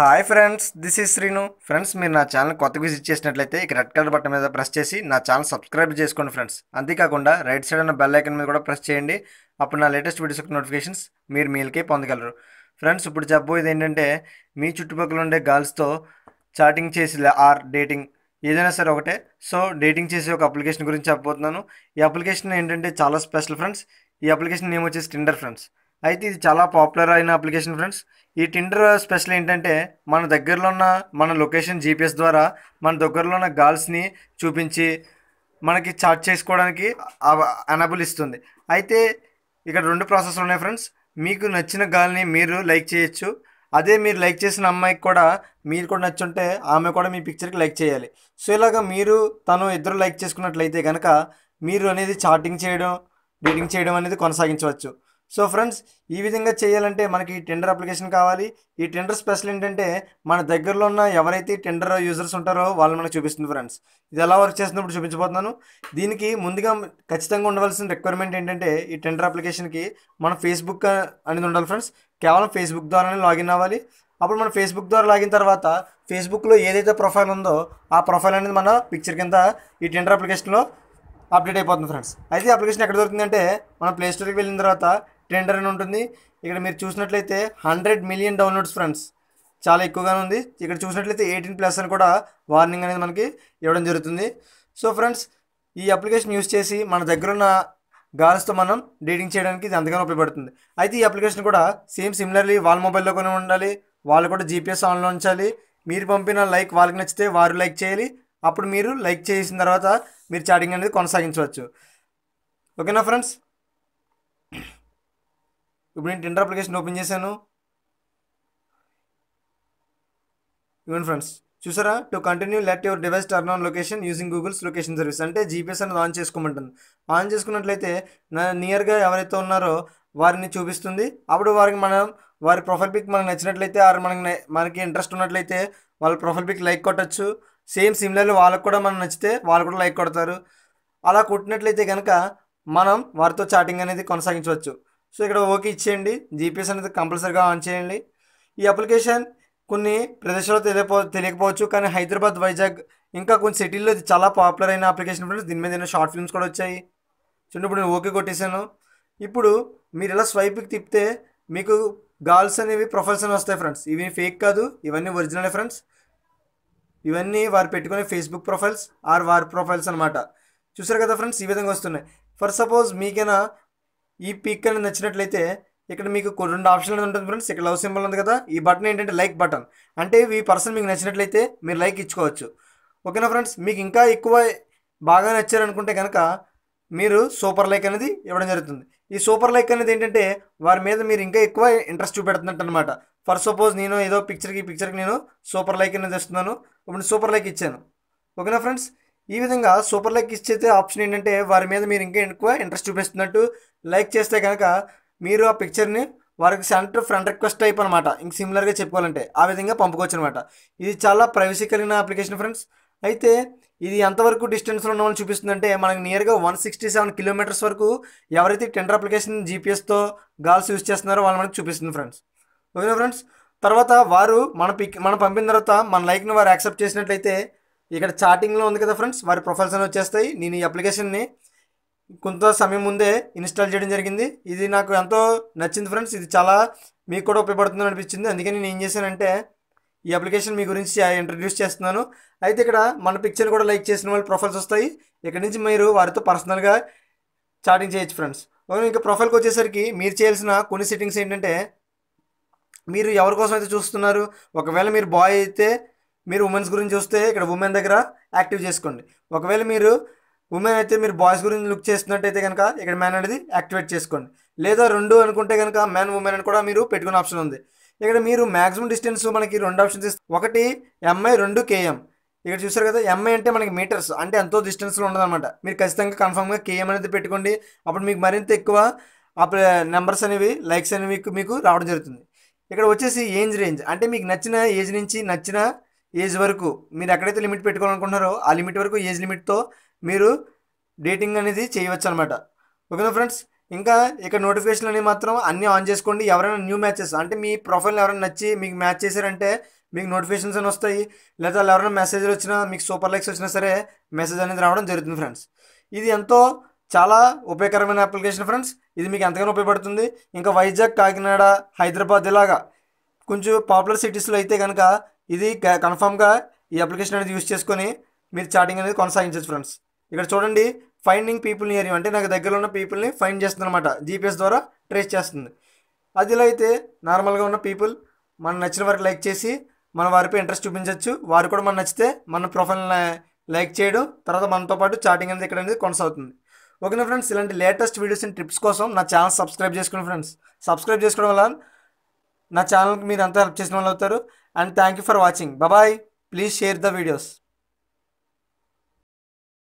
Hi friends this is Srinu friends మీరు నా channel కొత్తగా విజిట్ చేసినట్లయితే ఇక రెడ్ కలర్ బటన్ మీద ప్రెస్ చేసి నా ఛానల్ సబ్స్క్రైబ్ చేసుకోండి ఫ్రెండ్స్ అంతేకాకుండా రైట్ సైడ్ ఉన్న బెల్ ఐకన్ మీద కూడా ప్రెస్ చేయండి. అప్పుడు నా లేటెస్ట్ వీడియోస్ యొక్క నోటిఫికేషన్స్ మీరు మీలకే పొందగలరు. ఫ్రెండ్స్ ఇప్పుడు చెప్పబోయేది ఏంటంటే మీ చుట్టుపక్కల ఉండే గర్ల్స్తో చాటింగ్ చేసి ఆర్ డేటింగ్ ఏదైనా సరే ఒకటే. సో డేటింగ్ చేసే ఒక అప్లికేషన్ గురించి చెప్పబోతున్నాను. ఈ అప్లికేషన్ ఏంటంటే చాలా స్పెషల్ ఫ్రెండ్స్ ఈ అప్లికేషన్ నేమ్ వచ్చేసి టిండర్ ఫ్రెండ్స్ అయితే ఇది చాలా పాపులర్ అయిన అప్లికేషన్ ఫ్రెండ్స్ ఈ టిండర్ స్పెషల్ ఏంటంటే మన దగ్గరలో ఉన్న మన లొకేషన్ జీపీఎస్ ద్వారా మన దగ్గరలో ఉన్న గర్ల్స్ని చూపించి మనకి చాట్ చేసుకోవడానికి అనబుల్ ఇస్తుంది. అయితే ఇక్కడ రెండు ప్రాసెస్లు ఉన్నాయి ఫ్రెండ్స్ మీకు నచ్చిన గర్ల్ని మీరు లైక్ చేయొచ్చు. అదే మీరు లైక్ చేసిన అమ్మాయికి కూడా మీరు కూడా నచ్చుంటే ఆమె కూడా మీ పిక్చర్కి లైక్ చేయాలి. సో ఇలాగ మీరు తను ఇద్దరు లైక్ చేసుకున్నట్లయితే కనుక మీరు అనేది చాటింగ్ చేయడం డేటింగ్ చేయడం అనేది కొనసాగించవచ్చు. సో ఫ్రెండ్స్ ఈ విధంగా చేయాలంటే మనకి టెండర్ అప్లికేషన్ కావాలి. ఈ టెండర్ స్పెషల్ ఏంటంటే మన దగ్గరలో ఉన్న ఎవరైతే టెండర్ యూజర్స్ ఉంటారో వాళ్ళు మనకు చూపిస్తుంది ఫ్రెండ్స్. ఇది ఎలా వర్క్ చేస్తున్నప్పుడు చూపించబోతున్నాను. దీనికి ముందుగా ఖచ్చితంగా ఉండవలసిన రిక్వైర్మెంట్ ఏంటంటే ఈ టెండర్ అప్లికేషన్కి మన ఫేస్బుక్ అనేది ఉండాలి ఫ్రెండ్స్. కేవలం ఫేస్బుక్ ద్వారానే లాగిన్ అవ్వాలి. అప్పుడు మన ఫేస్బుక్ ద్వారా లాగిన తర్వాత ఫేస్బుక్లో ఏదైతే ప్రొఫైల్ ఉందో ఆ ప్రొఫైల్ అనేది మన పిక్చర్ కింద ఈ టెండర్ అప్లికేషన్లో అప్డేట్ అయిపోతుంది ఫ్రెండ్స్. అయితే అప్లికేషన్ ఎక్కడ దొరుకుతుందంటే మనం ప్లేస్టోర్కి వెళ్ళిన తర్వాత టెండర్ అని ఉంటుంది. ఇక్కడ మీరు చూసినట్లయితే హండ్రెడ్ మిలియన్ డౌన్లోడ్స్ ఫ్రెండ్స్. చాలా ఎక్కువగానే ఉంది. ఇక్కడ చూసినట్లయితే ఎయిటీన్ ప్లస్ అని కూడా వార్నింగ్ అనేది మనకి ఇవ్వడం జరుగుతుంది. సో ఫ్రెండ్స్ ఈ అప్లికేషన్ యూస్ చేసి మన దగ్గర ఉన్న గర్ల్స్తో మనం డేటింగ్ చేయడానికి ఇది అంతగానో ఉపయోగపడుతుంది. అయితే ఈ అప్లికేషన్ కూడా సేమ్ సిమిలర్లీ వాళ్ళ మొబైల్లో కూడా ఉండాలి. వాళ్ళు కూడా జీపీఎస్ ఆన్లో ఉంచాలి. మీరు పంపిన లైక్ వాళ్ళకి నచ్చితే వారు లైక్ చేయాలి. అప్పుడు మీరు లైక్ చేసిన తర్వాత మీరు చాటింగ్ అనేది కొనసాగించవచ్చు. ఓకేనా ఫ్రెండ్స్? ఇప్పుడు నేను టెండర్ అప్లికేషన్ ఓపెన్ చేశాను. ఇవ్వండి ఫ్రెండ్స్ చూసారా? To continue let your device turn on location using Google's location service అంటే జీపీఎస్ అనేది ఆన్ చేసుకోమంటుంది. ఆన్ చేసుకున్నట్లయితే నియర్గా ఎవరైతే ఉన్నారో వారిని చూపిస్తుంది. అప్పుడు వారికి మనం వారి ప్రొఫైల్ పిక్ మనకు నచ్చినట్లయితే వారు మనకి మనకి ఇంట్రెస్ట్ ఉన్నట్లయితే వాళ్ళ ప్రొఫైల్ పిక్ లైక్ కొట్టచ్చు. సేమ్ సిమిలర్లీ వాళ్ళకు కూడా మనం నచ్చితే వాళ్ళు కూడా లైక్ కొడతారు. అలా కొట్టినట్లయితే కనుక మనం వారితో చాటింగ్ అనేది కొనసాగించవచ్చు. సో ఇక్కడ ఓకే ఇచ్చేయండి. జీపీఎస్ అనేది కంపల్సరీగా ఆన్ చేయండి. ఈ అప్లికేషన్ కొన్ని ప్రదేశాల్లో తెలియపో తెలియకపోవచ్చు కానీ హైదరాబాద్ వైజాగ్ ఇంకా కొన్ని సిటీల్లో ఇది చాలా పాపులర్ అయిన అప్లికేషన్ ఫ్రెండ్స్. దీని మీద ఎన్నో షార్ట్ ఫిల్మ్స్ కూడా వచ్చాయి. చూడండి ఇప్పుడు నేను ఓకే కొట్టేశాను. ఇప్పుడు మీరు ఇలా స్వైప్కి తిప్పితే మీకు గర్ల్స్ అనేవి ప్రొఫైల్స్ అని వస్తాయి ఫ్రెండ్స్. ఇవి ఫేక్ కాదు ఇవన్నీ ఒరిజినల్ ఫ్రెండ్స్. ఇవన్నీ వారు పెట్టుకునే ఫేస్బుక్ ప్రొఫైల్స్ ఆర్ వారి ప్రొఫైల్స్ అనమాట చూసారు కదా ఫ్రెండ్స్ ఈ విధంగా వస్తున్నాయి. ఫర్ సపోజ్ మీకైనా ఈ పిక్ అనేది నచ్చినట్లయితే ఇక్కడ మీకు కొన్ని రెండు ఆప్షన్లు ఉంటుంది ఫ్రెండ్స్ ఇక్కడ లవ్ సింబల్ ఉంది కదా ఈ బటన్ ఏంటంటే లైక్ బటన్ అంటే ఈ పర్సన్ మీకు నచ్చినట్లయితే మీరు లైక్ ఇచ్చుకోవచ్చు. ఓకేనా ఫ్రెండ్స్ మీకు ఇంకా ఎక్కువ బాగా నచ్చారనుకుంటే కనుక మీరు సూపర్ లైక్ అనేది ఇవ్వడం జరుగుతుంది. ఈ సూపర్ లైక్ అనేది ఏంటంటే వారి మీద మీరు ఇంకా ఎక్కువ ఇంట్రెస్ట్ చూపెడుతున్నట్టు అనమాట ఫర్ సపోజ్ నేను ఏదో పిక్చర్కి పిక్చర్కి నేను సూపర్ లైక్ అనేది ఇస్తున్నాను. ఇప్పుడు సూపర్ లైక్ ఇచ్చాను. ఓకేనా ఫ్రెండ్స్ ఈ విధంగా సూపర్ లైక్ ఇచ్చేతే ఆప్షన్ ఏంటంటే వారి మీద మీరు ఇంకా ఎక్కువ ఇంట్రెస్ట్ చూపిస్తున్నట్టు లైక్ చేస్తే కనుక మీరు ఆ పిక్చర్ని వారికి సెంటర్ ఫ్రెండ్ రిక్వెస్ట్ టైప్ అనమాట ఇంక సిమిలర్గా చెప్పుకోవాలంటే ఆ విధంగా పంపుకోవచ్చు అనమాట ఇది చాలా ప్రైవసీ కలిగిన అప్లికేషన్ ఫ్రెండ్స్ అయితే ఇది ఎంతవరకు డిస్టెన్స్లో ఉన్న వాళ్ళని చూపిస్తుందంటే మనకు నియర్గా వన్ సిక్స్టీ సెవెన్ కిలోమీటర్స్ వరకు ఎవరైతే టెండర్ అప్లికేషన్ జీపీఎస్తో గాల్స్ యూస్ చేస్తున్నారో వాళ్ళు మనకి చూపిస్తుంది ఫ్రెండ్స్ ఓకేనా ఫ్రెండ్స్ తర్వాత వారు మన పిక్ మనం పంపిన తర్వాత మన లైక్ని వారు యాక్సెప్ట్ చేసినట్లయితే ఇక్కడ చాటింగ్లో ఉంది కదా ఫ్రెండ్స్ వారి ప్రొఫైల్స్ అని వచ్చేస్తాయి. నేను ఈ అప్లికేషన్ని కొంత సమయం ముందే ఇన్స్టాల్ చేయడం జరిగింది. ఇది నాకు ఎంతో నచ్చింది ఫ్రెండ్స్ ఇది చాలా మీకు కూడా ఉపయోగపడుతుంది అనిపించింది. అందుకని నేను ఏం చేశానంటే ఈ అప్లికేషన్ మీ గురించి ఇంట్రడ్యూస్ చేస్తున్నాను. అయితే ఇక్కడ మన పిక్చర్ కూడా లైక్ చేసిన వాళ్ళు ప్రొఫైల్స్ వస్తాయి. ఇక్కడ నుంచి మీరు వారితో పర్సనల్గా చాటింగ్ చేయొచ్చు ఫ్రెండ్స్ ఓకే ఇంకా ప్రొఫైల్కి వచ్చేసరికి మీరు చేయాల్సిన కొన్ని సెట్టింగ్స్ ఏంటంటే మీరు ఎవరి కోసం అయితే చూస్తున్నారు? ఒకవేళ మీరు బాయ్ అయితే మీరు ఉమెన్స్ గురించి చూస్తే ఇక్కడ ఉమెన్ దగ్గర యాక్టివ్ చేసుకోండి. ఒకవేళ మీరు ఉమెన్ అయితే మీరు బాయ్స్ గురించి లుక్ చేస్తున్నట్టయితే కనుక ఇక్కడ మ్యాన్ అనేది యాక్టివేట్ చేసుకోండి. లేదా రెండు అనుకుంటే కనుక మ్యాన్ ఉమెన్ అని కూడా మీరు పెట్టుకునే ఆప్షన్ ఉంది. ఇక్కడ మీరు మ్యాక్సిమం డిస్టెన్స్ మనకి రెండు ఆప్షన్స్ ఇస్తారు ఒకటి ఎంఐ రెండు కేఎం ఇక్కడ చూసారు కదా ఎంఐ అంటే మనకి మీటర్స్ అంటే ఎంతో డిస్టెన్స్లో ఉండదన్నమాట. మీరు ఖచ్చితంగా కన్ఫామ్గా కేఎం అనేది పెట్టుకోండి. అప్పుడు మీకు మరింత ఎక్కువ నెంబర్స్ అనేవి లైక్స్ అనేవి మీకు- మీకు రావడం జరుగుతుంది. ఇక్కడ వచ్చేసి ఏజ్ రేంజ్ అంటే మీకు నచ్చిన ఏజ్ నుంచి నచ్చిన ఏజ్ వరకు మీరు ఎక్కడైతే లిమిట్ పెట్టుకోవాలనుకుంటున్నారో ఆ లిమిట్ వరకు ఏజ్ లిమిట్తో మీరు డేటింగ్ అనేది చేయవచ్చు అనమాట ఓకేనా ఫ్రెండ్స్? ఇంకా ఇక్కడ నోటిఫికేషన్ అనేవి మాత్రం అన్నీ ఆన్ చేసుకోండి. ఎవరైనా న్యూ మ్యాచెస్ అంటే మీ ప్రొఫైల్ ఎవరైనా నచ్చి మీకు మ్యాచ్ చేశారంటే మీకు నోటిఫికేషన్స్ అని వస్తాయి. లేదా వాళ్ళు ఎవరైనా మెసేజ్లు వచ్చినా మీకు సూపర్ లైక్స్ వచ్చినా సరే మెసేజ్ అనేది రావడం జరుగుతుంది ఫ్రెండ్స్. ఇది ఎంతో చాలా ఉపయోగకరమైన అప్లికేషన్ ఫ్రెండ్స్. ఇది మీకు ఎంతగానో ఉపయోగపడుతుంది. ఇంకా వైజాగ్ కాకినాడ హైదరాబాద్ ఇలాగా కొంచెం పాపులర్ సిటీస్లో అయితే కనుక ఇది కన్ఫామ్గా ఈ అప్లికేషన్ అనేది యూస్ చేసుకొని మీరు చాటింగ్ అనేది కొనసాగించవచ్చు ఫ్రెండ్స్ ఇక్కడ చూడండి ఫైండింగ్ పీపుల్ నియర్ యూ అంటే నాకు దగ్గరలో ఉన్న పీపుల్ని ఫైండ్ చేస్తుంది అనమాట జీపీఎస్ ద్వారా ట్రేస్ చేస్తుంది. అది ఇలా అయితే నార్మల్గా ఉన్న పీపుల్ మన నచ్చిన వారికి లైక్ చేసి మన వారిపై ఇంట్రెస్ట్ చూపించవచ్చు. వారు కూడా మన నచ్చితే మన ప్రొఫైల్ని లైక్ చేయడం తర్వాత మనతో పాటు చాటింగ్ అనేది ఇక్కడ అనేది కొనసాగుతుంది. ఓకేనా ఫ్రెండ్స్ ఇలాంటి లేటెస్ట్ వీడియోస్ అండ్ ట్రిప్స్ కోసం నా ఛానల్ సబ్స్క్రైబ్ చేసుకోండి ఫ్రెండ్స్ సబ్స్క్రైబ్ చేసుకోవడం వల్ల నా ఛానల్కి మీరు అంతా హెల్ప్ చేసిన వాళ్ళు అవుతారు. and thank you for watching. Bye bye. Please share the videos.